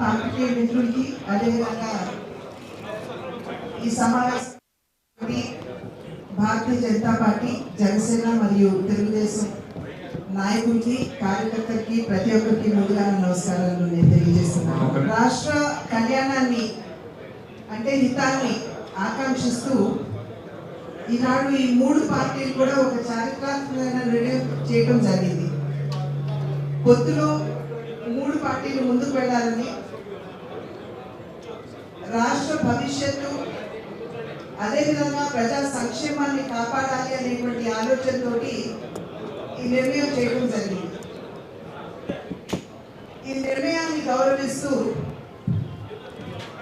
Party మిత్రులకి అదేవిధంగా ఈ సమావేశం భారతీయ జనతా పార్టీ జనసేన మరియు తెలుగుదేశం నాయకులకి కార్యకర్తలకి ప్రతి ఒక్కరికి ముందుగా నమస్కారాలు నేను తెలియజేస్తున్నాను. రాష్ట్ర కళ్యాణాన్ని అంటే హితాన్ని ఆకాంక్షిస్తూ ఈనాడు ఈ మూడు పార్టీలు కూడా ఒక చారిత్రాత్మకమైన నిర్ణయం చేయడం జరిగింది. పొత్తులో మూడు పార్టీలు ముందుకు వెళ్ళాలని భవిష్యత్తు. అదేవిధంగా ప్రజా సంక్షేమాన్ని కాపాడాలి అనేటువంటి ఆలోచనతో ఈ నిర్ణయం చేయడం జరిగింది. ఈ నిర్ణయాన్ని గౌరవిస్తూ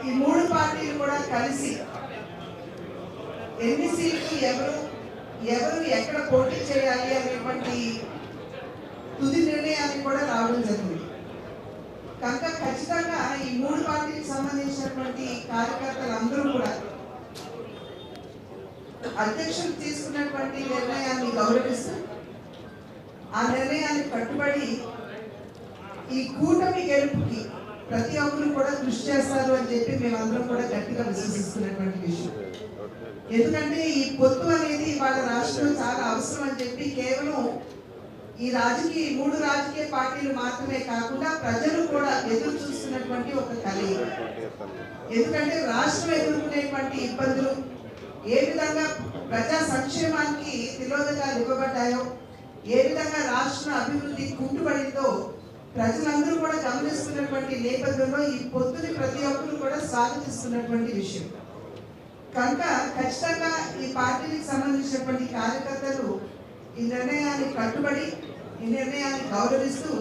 ఈ మూడు పార్టీలు కూడా కలిసి ఎన్ని సీట్లు ఎవరు ఎవరు ఎక్కడ పోటీ చేయాలి అనేటువంటి తుది నిర్ణయాన్ని కూడా రావడం జరిగింది. కనుక ఖచ్చితంగా సంబంధించినటువంటి కార్యకర్తలు అందరూ కూడా అధ్యక్షులు తీసుకున్నటువంటి నిర్ణయాన్ని గౌరవిస్తూ ఆ నిర్ణయానికి కట్టుబడి ఈ కూటమి గెలుపుకి ప్రతి ఒక్కరు కూడా కృషి చేస్తారు అని చెప్పి మేమందరం కూడా గట్టిగా విశ్వసిస్తున్నటువంటి విషయం. ఎందుకంటే ఈ పొత్తు అనేది వాళ్ళ రాష్ట్రం చాలా అవసరం అని చెప్పి కేవలం ఈ రాజకీయ మూడు రాజకీయ పార్టీలు మాత్రమే కాకుండా ప్రజలు కూడా ఎదురు చూస్తున్నటువంటి ఒక కలయిక ఎందుకంటే రాష్ట్రం ఎదుర్కొనేటువంటి ఇబ్బందులు ఏ విధంగా ప్రజా సంక్షేమానికి తిలోదకాలు ఇవ్వబడ్డాయో ఏ విధంగా రాష్ట్ర అభివృద్ధి కుంటుపడిందో ప్రజలందరూ కూడా గమనిస్తున్నటువంటి నేపథ్యంలో ఈ పొత్తుని ప్రతి ఒక్కరు కూడా స్వాగతిస్తున్నటువంటి విషయం. కనుక ఖచ్చితంగా ఈ పార్టీకి సంబంధించినటువంటి కార్యకర్తలు ఈ నిర్ణయాన్ని కట్టుబడి ఈ నిర్ణయాన్ని గౌరవిస్తూ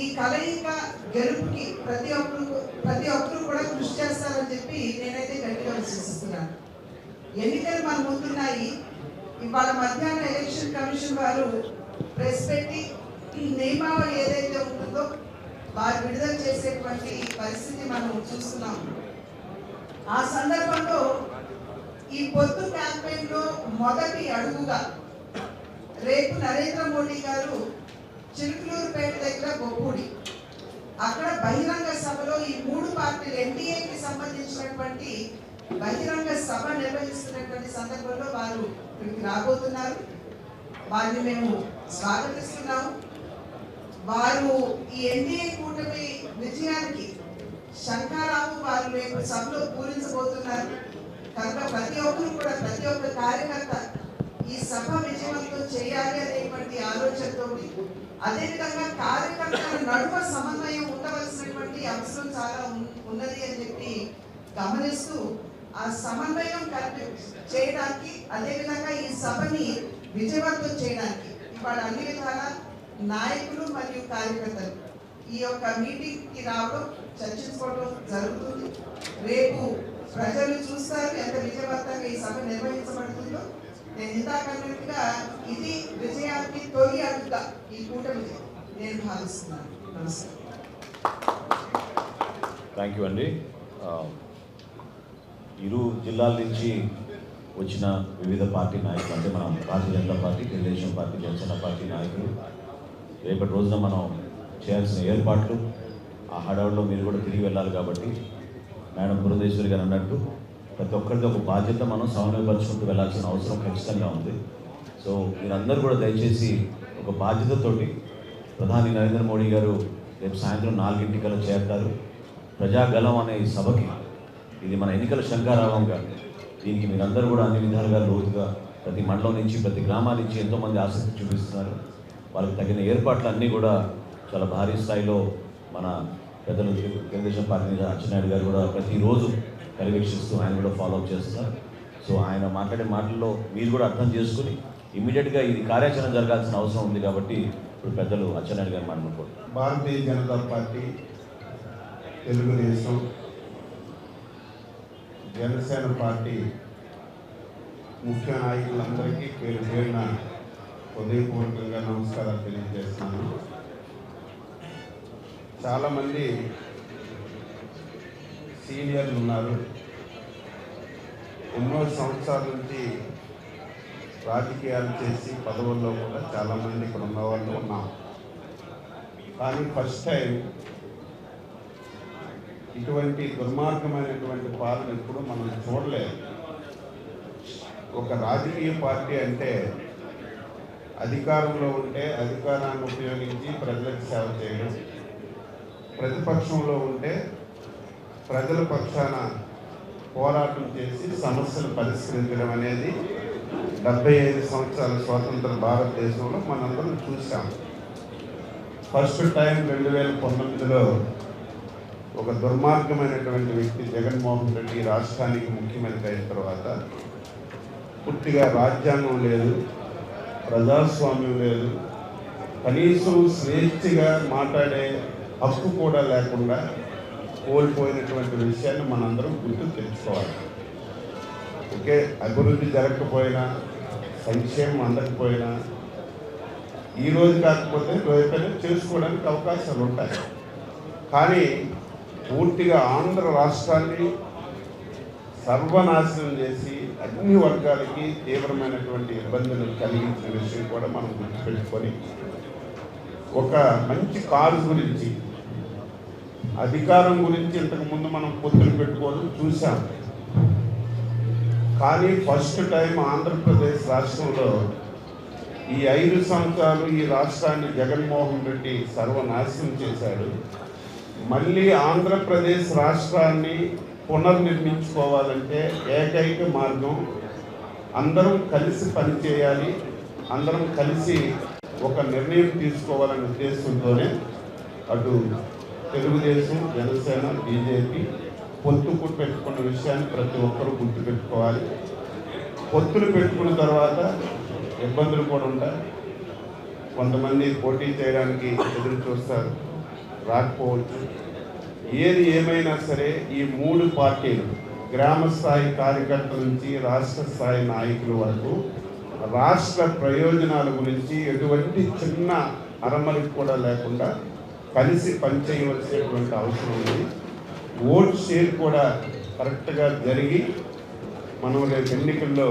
ఈ కలయిక గెలుపుకి ప్రతి ఒక్కరు ప్రతి ఒక్కరు కూడా కృషి చేస్తారని చెప్పి నేనైతే గట్టిగా విశ్వసిస్తున్నాను. ఎన్నికలు మన ముందున్నాయి. ఇవాళ మధ్యాహ్నం ఎలక్షన్ కమిషన్ వారు ప్రెస్ పెట్టి ఈ నియమావళి ఏదైతే ఉంటుందో వారు విడుదల చేసేటువంటి పరిస్థితి మనం చూస్తున్నాం. ఆ సందర్భంలో ఈ పొత్తు క్యాంపెయిన్లో మొదటి అడుగుగా రేపు నరేంద్ర మోడీ గారు చిలుకలూరుపేట దగ్గర బొప్పూడి అక్కడ బహిరంగ సభలో ఈ మూడు పార్టీలు ఎన్డీఏకి సంబంధించినటువంటి బహిరంగ సభ నిర్వహిస్తున్నటువంటి సందర్భంలో వారు ఇక్కడికి రాబోతున్నారు. వారిని మేము స్వాగతిస్తున్నాము. వారు ఈ ఎన్డీఏ కూటమి విజయానికి శంకారావు వారు రేపు సభలో పూరించబోతున్నారు. కనుక ప్రతి ఒక్కరు కూడా ప్రతి ఒక్క కార్యకర్త ఈ సభ విజయవంతం చేయాలి అనేటువంటి ఆలోచనతో అదేవిధంగా కార్యకర్తల నడుమ సమన్వయం ఉండవలసినటువంటి అవసరం చాలా ఉన్నది అని చెప్పి గమనిస్తూ ఆ సమన్వయం చేయడానికి అదేవిధంగా ఈ సభని విజయవంతం చేయడానికి ఇవాళ అన్ని విధాల నాయకులు మరియు కార్యకర్తలు ఈ యొక్క మీటింగ్కి రావడం చర్చించుకోవడం జరుగుతుంది. రేపు ప్రజలు చూస్తారు ఎంత విజయవంతంగా ఈ సభ నిర్వహించబడుతుందో నేను ఇందాక అన్నట్టుగా ఇది విజయానికి తొలి అడుగుగా ఈ కూటమి నేను భావిస్తున్నాను. నమస్కారం. థ్యాంక్ యూ అండి ఇరు జిల్లాల నుంచి వచ్చిన వివిధ పార్టీ నాయకులు అంటే మనం Bharatiya Janata party Telugu Desam party Janasena party నాయకులు రేపటి రోజున మనం చేయాల్సిన ఏర్పాట్లు ఆ హడావుల్లో మీరు కూడా తిరిగి వెళ్ళాలి కాబట్టి మేడం బృహదేశ్వరి గారు అన్నట్టు ప్రతి ఒక్కరిది ఒక బాధ్యత మనం సమన్వయపరుచుకుంటూ వెళ్ళాల్సిన అవసరం ఖచ్చితంగా ఉంది. సో మీరందరూ కూడా దయచేసి ఒక బాధ్యతతోటి ప్రధాని నరేంద్ర మోడీ గారు రేపు సాయంత్రం నాలుగింటికల్లా చేరతారు. ప్రజాగలం అనే ఈ సభకి ఇది మన ఎన్నికల శంకారావంగా దీనికి మీరందరూ కూడా అన్ని విధాలుగా లోతుగా ప్రతి మండలం నుంచి ప్రతి గ్రామాల నుంచి ఎంతోమంది ఆసక్తి చూపిస్తున్నారు. వాళ్ళకి తగిన ఏర్పాట్లు అన్నీ కూడా చాలా భారీ స్థాయిలో మన పెద్దలు తెలుగుదేశం పార్టీ అచ్చెన్నాయుడు గారు కూడా ప్రతిరోజు పర్యవేక్షిస్తూ ఆయన కూడా ఫాలో అప్ చేస్తున్నారు. సో ఆయన మాట్లాడే మాటల్లో మీరు కూడా అర్థం చేసుకుని ఇమీడియట్గా ఇది కార్యాచరణ జరగాల్సిన అవసరం ఉంది కాబట్టి ఇప్పుడు పెద్దలు అచ్చెన్నాయుడు గారు మాట్లాడుకోండి భారతీయ జనతా పార్టీ తెలుగుదేశం జనసేన పార్టీ ముఖ్య నాయకులందరికీ పేరు పేరున హృదయపూర్వకంగా నమస్కారాలు తెలియజేస్తున్నాను. చాలామంది సీనియర్లు ఉన్నారు. ఎన్నో సంవత్సరాల నుంచి రాజకీయాలు చేసి పదవుల్లో కూడా చాలామంది ఇక్కడ ఉన్నవాళ్ళు ఉన్నాం కానీ ఫస్ట్ టైం ఇటువంటి దుర్మార్గమైనటువంటి పాలన ఎప్పుడు మనం చూడలేదు. ఒక రాజకీయ పార్టీ అంటే అధికారంలో ఉంటే అధికారాన్ని ఉపయోగించి ప్రజలకు సేవ చేయడం ప్రతిపక్షంలో ఉంటే ప్రజల పక్షాన పోరాటం చేసి సమస్యలు పరిష్కరించడం అనేది డెబ్బై ఐదు సంవత్సరాల స్వాతంత్ర భారతదేశంలో మనందరం చూసాం ఫస్ట్ టైం రెండు వేల పంతొమ్మిదిలో ఒక దుర్మార్గమైనటువంటి వ్యక్తి జగన్మోహన్ రెడ్డి రాష్ట్రానికి ముఖ్యమంత్రి అయిన తర్వాత పూర్తిగా రాజ్యాంగం లేదు ప్రజాస్వామ్యం లేదు కనీసం స్వేచ్ఛగా మాట్లాడే హక్కు కూడా లేకుండా కోల్పోయినటువంటి విషయాన్ని మనందరం గుర్తు తెచ్చుకోవాలి ఓకే? అభివృద్ధి జరగకపోయినా సంక్షేమం అందకపోయినా ఈ రోజు కాకపోతే రేపైనా చేసుకోవడానికి అవకాశాలు ఉంటాయి. కానీ పూర్తిగా ఆంధ్ర రాష్ట్రాన్ని సర్వనాశనం చేసి అన్ని వర్గాలకి తీవ్రమైనటువంటి ఇబ్బందులు కలిగించిన విషయం కూడా మనం గుర్తుపెట్టుకొని ఒక మంచి కారు గురించి అధికారం గురించి ఇంతకు ముందు మనం పొత్తులు పెట్టుకోవడం చూసాం కానీ ఫస్ట్ టైం ఆంధ్రప్రదేశ్ రాష్ట్రంలో ఈ ఐదు సంవత్సరాలు ఈ రాష్ట్రాన్ని జగన్మోహన్ రెడ్డి సర్వనాశనం చేశాడు. మళ్ళీ ఆంధ్రప్రదేశ్ రాష్ట్రాన్ని పునర్నిర్మించుకోవాలంటే ఏకైక మార్గం అందరం కలిసి పనిచేయాలి అందరం కలిసి ఒక నిర్ణయం తీసుకోవాలనే ఉద్దేశంతోనే అటు తెలుగుదేశం జనసేన బీజేపీ పొత్తు పెట్టుకున్న విషయాన్ని ప్రతి ఒక్కరూ గుర్తుపెట్టుకోవాలి. పొత్తులు పెట్టుకున్న తర్వాత ఇబ్బందులు కూడా ఉంటాయి. కొంతమంది పోటీ చేయడానికి ఎదురు చూస్తారు. రాకపోవచ్చు. ఏది ఏమైనా సరే ఈ మూడు పార్టీలు గ్రామ స్థాయి కార్యకర్తల నుంచి రాష్ట్ర స్థాయి నాయకుల వరకు రాష్ట్ర ప్రయోజనాల గురించి ఎటువంటి చిన్న అరమరికి కూడా లేకుండా కలిసి పనిచేయవలసినటువంటి అవసరం ఉంది. ఓట్ షేర్ కూడా కరెక్ట్గా జరిగి మనం రేపు ఎన్నికల్లో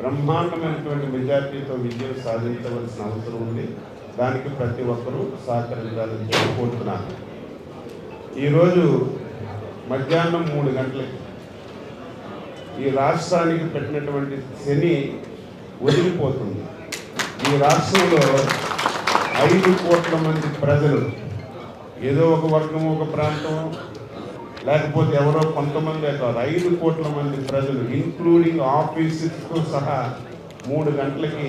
బ్రహ్మాండమైనటువంటి మెజార్టీతో విజయం సాధించవలసిన అవసరం ఉంది. దానికి ప్రతి ఒక్కరూ సహకరించాలని చెప్పి కోరుతున్నాను. ఈరోజు మధ్యాహ్నం మూడు గంటలకి ఈ రాష్ట్రానికి పెట్టినటువంటి శని వదిలిపోతుంది. ఈ రాష్ట్రంలో ఐదు కోట్ల మంది ప్రజలు ఏదో ఒక వర్గం ఒక ప్రాంతం లేకపోతే ఎవరో కొంతమంది కాదు ఐదు కోట్ల మంది ప్రజలు ఇంక్లూడింగ్ ఆఫీసుతో సహా మూడు గంటలకి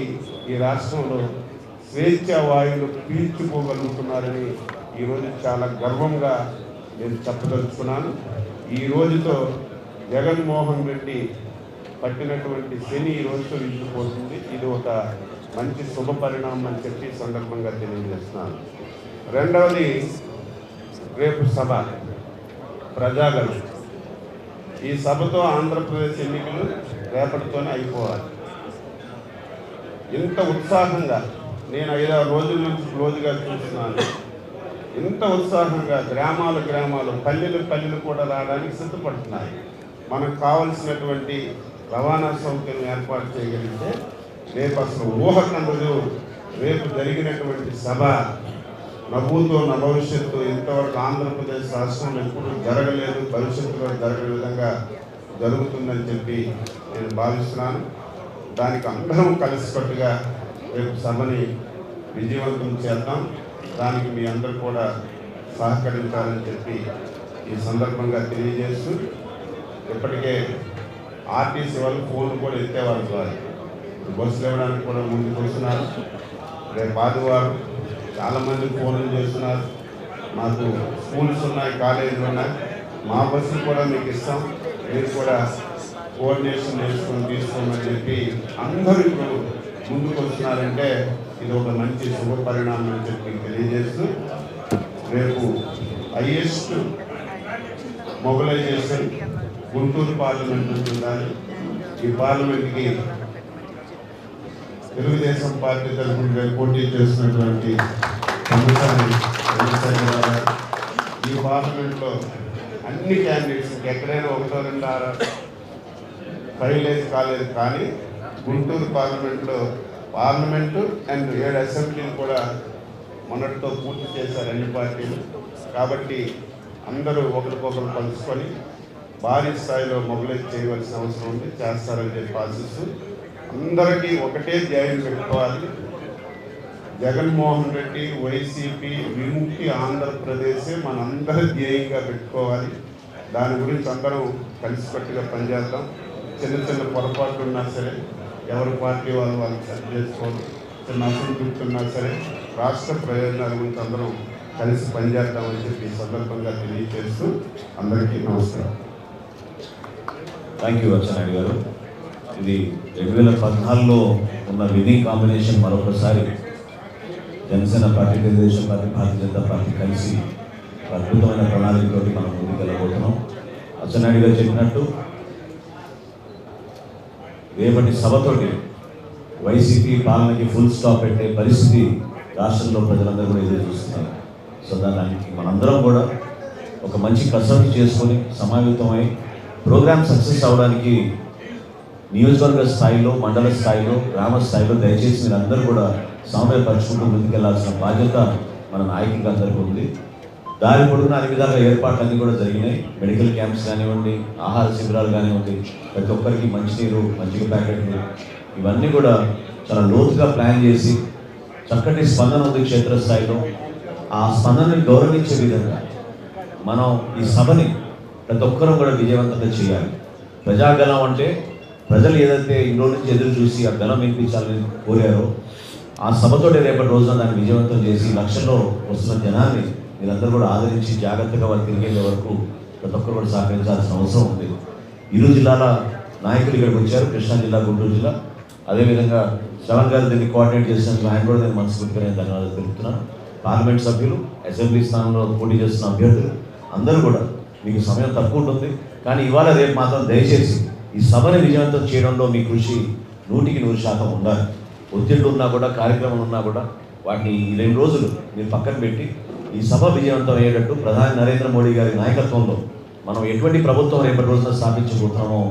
ఈ రాష్ట్రంలో స్వేచ్ఛ వాయువులు పీల్చుకోగలుగుతున్నారని ఈరోజు చాలా గర్వంగా నేను చెప్పదలుచుకున్నాను. ఈ రోజుతో జగన్మోహన్ రెడ్డి పట్టినటువంటి శని ఈ రోజుతో విడిచిపోతుంది ఇది ఒక మంచి శుభ పరిణామం అని చెప్పి సందర్భంగా తెలియజేస్తున్నాను. రెండవది రేపు సభ. ప్రజాగలం ఈ సభతో ఆంధ్రప్రదేశ్ ఎన్నికలు రేపటితోనే అయిపోవాలి. ఇంత ఉత్సాహంగా నేను ఐదారు రోజుల నుంచి క్లోజ్గా చూస్తున్నాను. ఇంత ఉత్సాహంగా గ్రామాలు గ్రామాలు పల్లెలు పల్లెలు కూడా రావడానికి సిద్ధపడుతున్నాయి. మనకు కావలసినటువంటి రవాణా సౌకర్యం ఏర్పాటు చేయగలిగితే రేపు అసలు ఊహకందదు రేపు జరిగినటువంటి సభ ప్రభుత్వం నా భవిష్యత్తు ఇంతవరకు ఆంధ్రప్రదేశ్ రాష్ట్రంలో ఎప్పుడు జరగలేదు భవిష్యత్తులో జరగని విధంగా జరుగుతుందని చెప్పి నేను భావిస్తున్నాను. దానికి అందరం కలిసికట్టుగా రేపు సభని విజయవంతం చేద్దాం. దానికి మీ అందరూ కూడా సహకరించాలని చెప్పి ఈ సందర్భంగా తెలియజేస్తూ ఇప్పటికే ఆర్టీసీ వాళ్ళు ఫోన్లు కూడా ఎత్తేవారు కాదు. బస్సులు ఇవ్వడానికి కూడా ముందుకు వస్తున్నారు. రేపు ఆదివారం చాలామంది ఫోన్లు చేస్తున్నారు. మాకు స్కూల్స్ ఉన్నాయి కాలేజీలు ఉన్నాయి. మా బస్సులు కూడా మీకు ఇస్తాం. మీరు కూడా కోఆర్డినేషన్ చేసుకొని తీసుకోమని చెప్పి అందరూ ఇప్పుడు ముందుకు వస్తున్నారంటే ఇది ఒక మంచి శుభ పరిణామం అని చెప్పి తెలియజేస్తూ రేపు హైయెస్ట్ మొబిలైజేషన్ గుంటూరు పార్లమెంట్ ఉంటుందని ఈ పార్లమెంట్కి తెలుగుదేశం పార్టీ తరఫున పోటీ చేస్తున్నటువంటి ఈ పార్లమెంట్లో అన్ని క్యాండిడేట్స్ ఎక్కడైనా ఒకటో రెండు ఆరు ఫైలేజ్ కాలేదు కానీ గుంటూరు పార్లమెంట్లో పార్లమెంటు అండ్ ఏడు అసెంబ్లీలు కూడా మొన్నటితో పూర్తి చేశారు అన్ని పార్టీలు. కాబట్టి అందరూ ఒకరికొకరు కలుసుకొని భారీ స్థాయిలో మొబిలైజ్ చేయవలసిన అవసరం ఉంది. చేస్తారని చెప్పి ఆశిస్తూ అందరికీ ఒకటే ధ్యేయం పెట్టుకోవాలి. జగన్మోహన్ రెడ్డి వైసీపీ విముక్తి ఆంధ్రప్రదేశే మనందరి ధ్యేయంగా పెట్టుకోవాలి. దాని గురించి అందరం కలిసికట్టుగా పనిచేద్దాం. చిన్న చిన్న పొరపాట్లు ఉన్నా సరే ఎవరి పార్టీ వాళ్ళు వాళ్ళు సరి చేసుకోవాలి చిన్న అసంతృప్తున్నా సరే రాష్ట్ర ప్రయోజనాల గురించి అందరం కలిసి పనిచేద్దామని చెప్పి ఈ సందర్భంగా తెలియజేస్తూ అందరికీ నమస్కారం. థ్యాంక్ యూ అచ్చెన్నాయుడు గారు. ఇది రెండు వేల పద్నాలుగులో ఉన్న విన్నింగ్ కాంబినేషన్ మరొకసారి Janasena party Telugu Desam party Bharatiya Janata party కలిసి అద్భుతమైన ప్రణాళికతోటి మనం ముందుకు వెళ్ళబోతున్నాం. అచ్చెన్నాయుడు గారు చెప్పినట్టు రేపటి సభతోటి వైసీపీ పాలనకి ఫుల్ స్టాప్ పెట్టే పరిస్థితి రాష్ట్రంలో ప్రజలందరూ కూడా ఎదురు చూస్తున్నారు. సో దానికి మనందరం కూడా ఒక మంచి కసరత్తు చేసుకొని సమావేతమై ప్రోగ్రామ్ సక్సెస్ అవడానికి నియోజకవర్గ స్థాయిలో మండల స్థాయిలో గ్రామ స్థాయిలో దయచేసి మీరు అందరూ కూడా సమన్వయపరుచుకుంటూ ముందుకెళ్ళాల్సిన బాధ్యత మన నాయకులకు అందరికీ ఉంది. దారి పొడుగున అన్ని విధాలుగా ఏర్పాట్లన్నీ కూడా జరిగినాయి. మెడికల్ క్యాంప్స్ కానివ్వండి ఆహార శిబిరాలు కానివ్వండి ప్రతి ఒక్కరికి మంచినీరు మజ్జిగ ప్యాకెట్లు ఇవన్నీ కూడా చాలా లోతుగా ప్లాన్ చేసి చక్కటి స్పందన ఉంది క్షేత్రస్థాయిలో. ఆ స్పందనని గౌరవించే విధంగా మనం ఈ సభని ప్రతి ఒక్కరూ కూడా విజయవంతంగా చేయాలి. ప్రజాగలం అంటే ప్రజలు ఏదైతే ఇంట్లో నుంచి ఎదురు చూసి ఆ గలం వినిపించాలని కోరారో ఆ సభతోటి రేపటి రోజున దాన్ని విజయవంతం చేసి లక్షల్లో వస్తున్న జనాన్ని మీరందరూ కూడా ఆదరించి జాగ్రత్తగా వారు తిరిగే వరకు ప్రతి ఒక్కరు కూడా సహకరించాల్సిన అవసరం ఉంది. ఇరు జిల్లాల నాయకులు ఇక్కడికి వచ్చారు కృష్ణా జిల్లా గుంటూరు జిల్లా. అదేవిధంగా శ్రవణ్ గారు దీన్ని కోఆర్డినేట్ చేసినందుకు ఆయన కూడా నేను మనస్ఫూర్తిగా నేను ధన్యవాదాలు తెలుపుతున్నాను. పార్లమెంట్ సభ్యులు అసెంబ్లీ స్థానంలో పోటీ చేస్తున్న అభ్యర్థులు అందరూ కూడా మీకు సమయం తక్కువ ఉంటుంది. కానీ ఇవాళ రేపు మాత్రం దయచేసి ఈ సభని విజయవంతం చేయడంలో మీ కృషి నూటికి నూరు శాతం ఉండాలి. ఒత్తిళ్ళు ఉన్నా కూడా కార్యక్రమాలు ఉన్నా కూడా వాటిని ఈ రెండు రోజులు మీరు పక్కన పెట్టి ఈ సభ విజయవంతం అయ్యేటట్టు ప్రధాని నరేంద్ర మోడీ గారి నాయకత్వంలో మనం ఎటువంటి ప్రభుత్వం రేపటి రోజున స్థాపించబోతున్నామో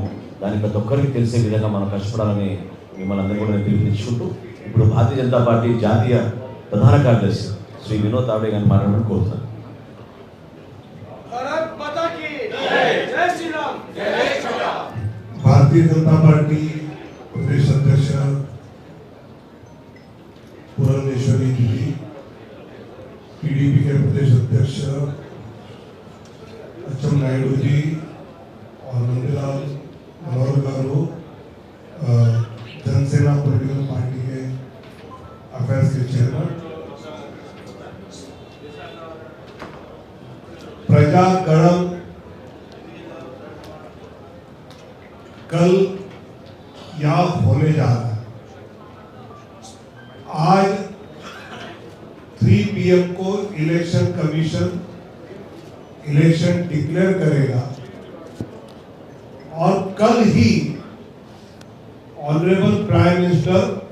దాని ప్రతి ఒక్కరికి తెలిసే విధంగా మనం కష్టపడాలని మిమ్మల్ని అందరూ కూడా పిలుపునిచ్చుకుంటూ ఇప్పుడు భారతీయ జనతా పార్టీ జాతీయ ప్రధాన కార్యదర్శి శ్రీ వినోద్ తావడే గారిని మాట్లాడమని కోరుతున్నాను. भारतीय जनता पार्टी प्रदेश अध्यक्ष पुरंदेश्वरी जी टीडीपी के प्रदेश अध्यक्ष अच्चम नायडू जी और नंदलाल मनोहर गारू जनसेना पोलिटिकल पार्टी के अफेयर्स के चेयरमैन। प्रजा गणम कल याद होने जा रहा है आज 3 पीएम को इलेक्शन कमीशन इलेक्शन डिक्लेयर करेगा। और कल ही honourable prime minister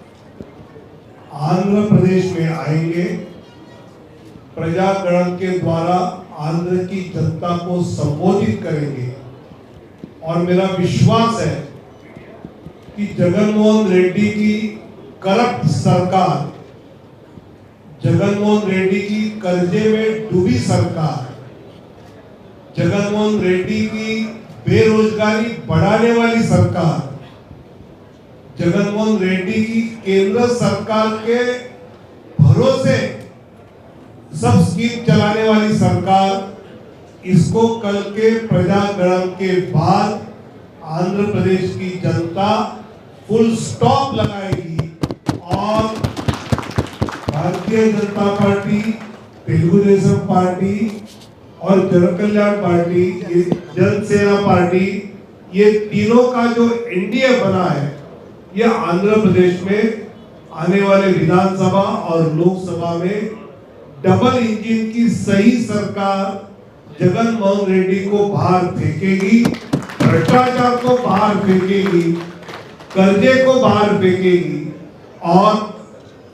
Andhra Pradesh में आएँगे। प्रजागण के द्वारा आंध्र की जनता को संबोधित करेंगे। और मेरा विश्वास है कि जगनमोहन रेड्डी की करप्ट सरकार, जगनमोहन रेड्डी की कर्जे में डूबी सरकार जगनमोहन रेड्डी की बेरोजगारी बढ़ाने वाली सरकार। जगनमोहन रेड्डी की केंद्र सरकार के भरोसे सब स्कीम चलाने वाली सरकार, इसको कल के प्रजागरण के बाद आंध्र प्रदेश की जनता फुल स्टॉप लगाएगी और भारतीय जनता पार्टी, तेलुगु देशम पार्टी और जन कल्याण पार्टी जनसेना पार्टी, ये तीनों का जो एनडीए बना है, ये आंध्र प्रदेश में आने वाले विधानसभा और लोकसभा में डबल इंजन की सही सरकार जगन मोहन रेड्डी को बाहर फेंकेगी, भ्रष्टाचार को बाहर फेंकेगी, कर्जे को बाहर फेंकेगी और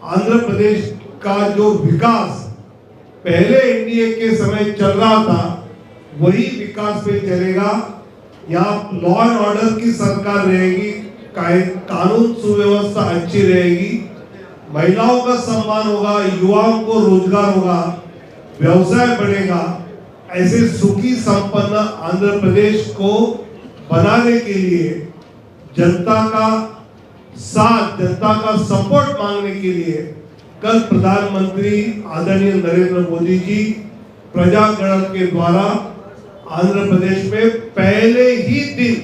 आंध्र प्रदेश का जो विकास पहले एनडीए के समय चल रहा था, वही विकास पे चलेगा। यहाँ लॉ एंड ऑर्डर की सरकार रहेगी कानून सुव्यवस्था अच्छी रहेगी। महिलाओं का सम्मान होगा, युवाओं को रोज़गार होगा, व्यवसाय बढ़ेगा। ऐसे सुखी संपन्न आंध्र प्रदेश को बनाने के लिए, जनता का साथ, जनता का सपोर्ट मांगने के लिए कल प्रधानमंत्री आदरणीय नरेंद्र मोदी जी प्रजागण के द्वारा आंध्र प्रदेश में पहले ही दिन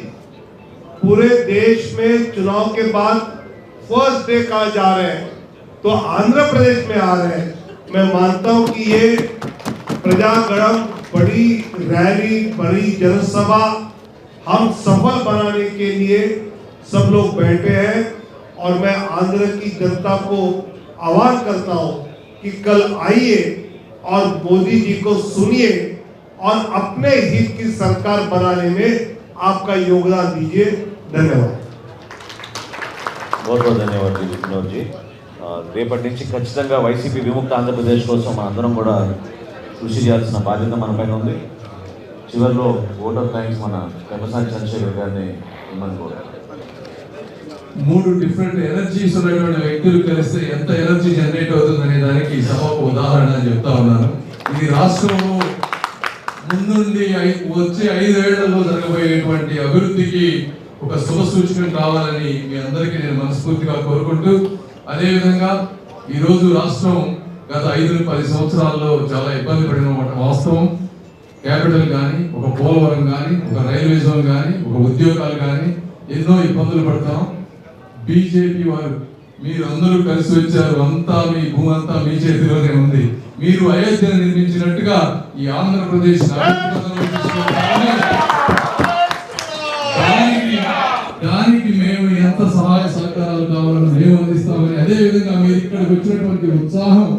पूरे देश में चुनाव के बाद फ़र्स्ट डे कहा जा रहे हैं। तो आंध्र प्रदेश में आ रहे हैं। मैं मानता हूँ कि ये प्रजागणम बड़ी रैली, बड़ी जनसभा हम सफल बनाने के लिए सब लोग बैठे हैं और मैं आंध्र की जनता को आह्वान करता हूं कि कल आइए और मोदी जी को सुनिए और अपने हित की सरकार बनाने में आपका योगदान दीजिए धन्यवाद बहुत बहुत ధన్యవాదాలు వినోద్ జీ ఆ, రేపటి నుంచి ఖచ్చితంగా వైసీపీ విముక్త ఆంధ్రప్రదేశ్ కోసం మన అందరం కూడా కృషి చేయాల్సిన బాధ్యత మన పైన ఉంది చివరిలో ఓట్ ఆఫ్ థ్యాంక్స్ మన పెమ్మసాని చంద్రశేఖర్ గారిని ఇమ్మని కోరారు మూడు డిఫరెంట్ ఎనర్జీస్ ఉన్నటువంటి వ్యక్తులు కలిస్తే ఎంత ఎనర్జీ జనరేట్ అవుతుందనే దానికి సభకు ఉదాహరణ అని చెప్తా ఉన్నాను. ఇది రాష్ట్రంలో ముందుండి వచ్చే ఐదేళ్ళలో జరగబోయేటువంటి అభివృద్ధికి ఒక శుభ సూచకం కావాలని మీ అందరికీ నేను మనస్ఫూర్తిగా కోరుకుంటూ అదేవిధంగా ఈరోజు రాష్ట్రం గత ఐదు పది సంవత్సరాల్లో చాలా ఇబ్బంది పడిన వాస్తవం. క్యాపిటల్ కానీ ఒక పోలవరం కానీ ఒక రైల్వే జోన్ కానీ ఒక ఉద్యోగాలు కానీ ఎన్నో ఇబ్బందులు పడతాం బీజేపీ వారు మీరు అందరూ కలిసి వచ్చారు. అంతా మీ భూమి అంతా మీ చేతిలోనే ఉంది. మీరు అయోధ్యను నిర్మించినట్టుగా ఈ ఆంధ్రప్రదేశ్ దానికి దానికి మేము ఎంత సహాయ సహకారాలు కావాలని మేము అందిస్తామని అదే విధంగా మీరు ఇక్కడికి వచ్చినటువంటి ఉత్సాహం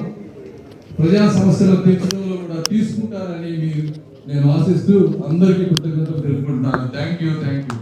ప్రజా సమస్యల తీర్చడంలో కూడా తీసుకుంటారని మీరు నేను ఆశిస్తూ అందరికీ కృతజ్ఞతలు తెలుపుకుంటున్నాను. Thank you thank you.